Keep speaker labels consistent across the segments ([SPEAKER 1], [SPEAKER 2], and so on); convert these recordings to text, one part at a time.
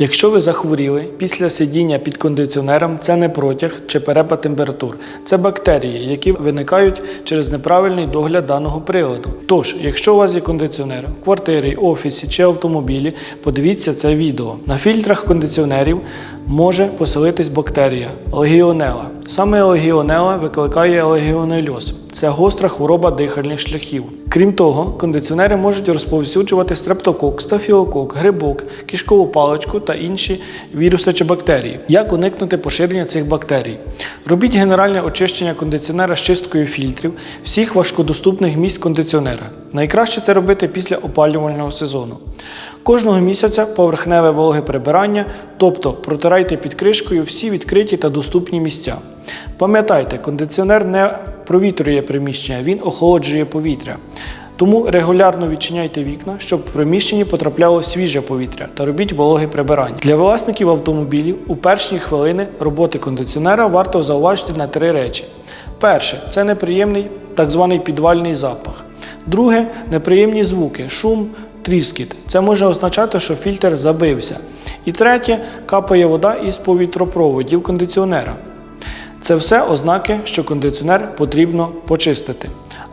[SPEAKER 1] Якщо ви захворіли після сидіння під кондиціонером, це не протяг чи перепад температур. Це бактерії, які виникають через неправильний догляд даного приладу. Тож, якщо у вас є кондиціонер в квартирі, офісі чи автомобілі, подивіться це відео. На фільтрах кондиціонерів може поселитись бактерія легіонела. Саме легіонела викликає легіонельоз. Це гостра хвороба дихальних шляхів. Крім того, кондиціонери можуть розповсюджувати стрептокок, стафілокок, грибок, кишкову паличку та інші віруси чи бактерії. Як уникнути поширення цих бактерій? Робіть генеральне очищення кондиціонера з чисткою фільтрів всіх важкодоступних місць кондиціонера. Найкраще це робити після опалювального сезону. Кожного місяця поверхневе вологе прибирання, тобто протирайте під кришкою всі відкриті та доступні місця. Пам'ятайте, кондиціонер не провітрює приміщення, він охолоджує повітря. Тому регулярно відчиняйте вікна, щоб в приміщенні потрапляло свіже повітря та робіть вологе прибирання. Для власників автомобілів у перші хвилини роботи кондиціонера варто зауважити на три речі: перше це неприємний так званий підвальний запах. Друге неприємні звуки, шум, тріскіт. Це може означати, що фільтр забився. І третє капає вода із повітропроводів кондиціонера. Це все ознаки, що кондиціонер потрібно почистити.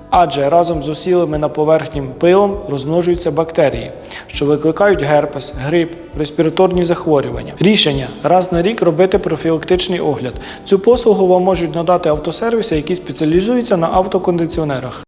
[SPEAKER 1] Адже разом з осілими на поверхні пилом розмножуються бактерії, що викликають герпес, грип, респіраторні захворювання. Рішення раз на рік робити профілактичний огляд. Цю послугу вам можуть надати автосервіси, які спеціалізуються на автокондиціонерах.